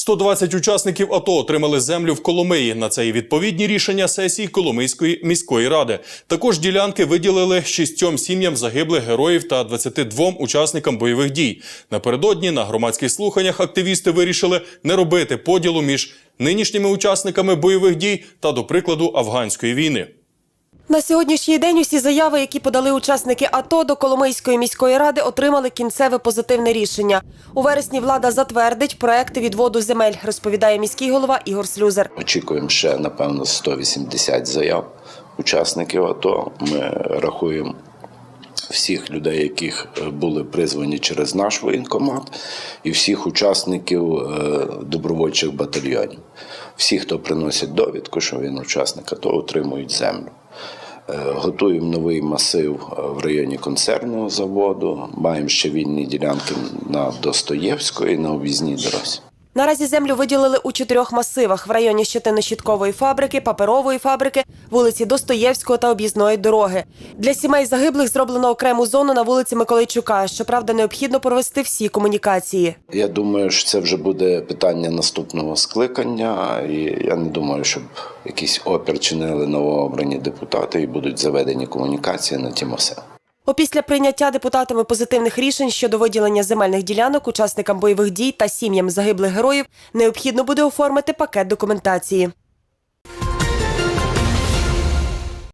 120 учасників АТО отримали землю в Коломиї. На це і відповідні рішення сесії Коломийської міської ради. Також ділянки виділили шістьом сім'ям загиблих героїв та 22 учасникам бойових дій. Напередодні на громадських слуханнях активісти вирішили не робити поділу між нинішніми учасниками бойових дій та, до прикладу, афганської війни. На сьогоднішній день усі заяви, які подали учасники АТО до Коломийської міської ради, отримали кінцеве позитивне рішення. У вересні влада затвердить проекти відводу земель, розповідає міський голова Ігор Слюзер. Очікуємо ще, напевно, 180 заяв учасників АТО. Ми рахуємо всіх людей, яких е, були призвані через наш воєнкомат, і всіх учасників е, добровольчих батальйонів. Всі, хто приносять довідку, що він учасник АТО, отримують землю. Е, Готуємо новий масив в районі консервного заводу. Маємо ще вільні ділянки на Достоєвської, на об'їзній дорозі. Наразі землю виділили у чотирьох масивах в районі щетино-щіткової фабрики, паперової фабрики, вулиці Достоєвського та об'їзної дороги. Для сімей загиблих зроблено окрему зону на вулиці Миколайчука. Щоправда, необхідно провести всі комунікації. Я думаю, що це вже буде питання наступного скликання, і я не думаю, щоб якийсь опір чинили новообрані депутати і будуть заведені комунікації на ті маси. Опісля прийняття депутатами позитивних рішень щодо виділення земельних ділянок учасникам бойових дій та сім'ям загиблих героїв необхідно буде оформити пакет документації.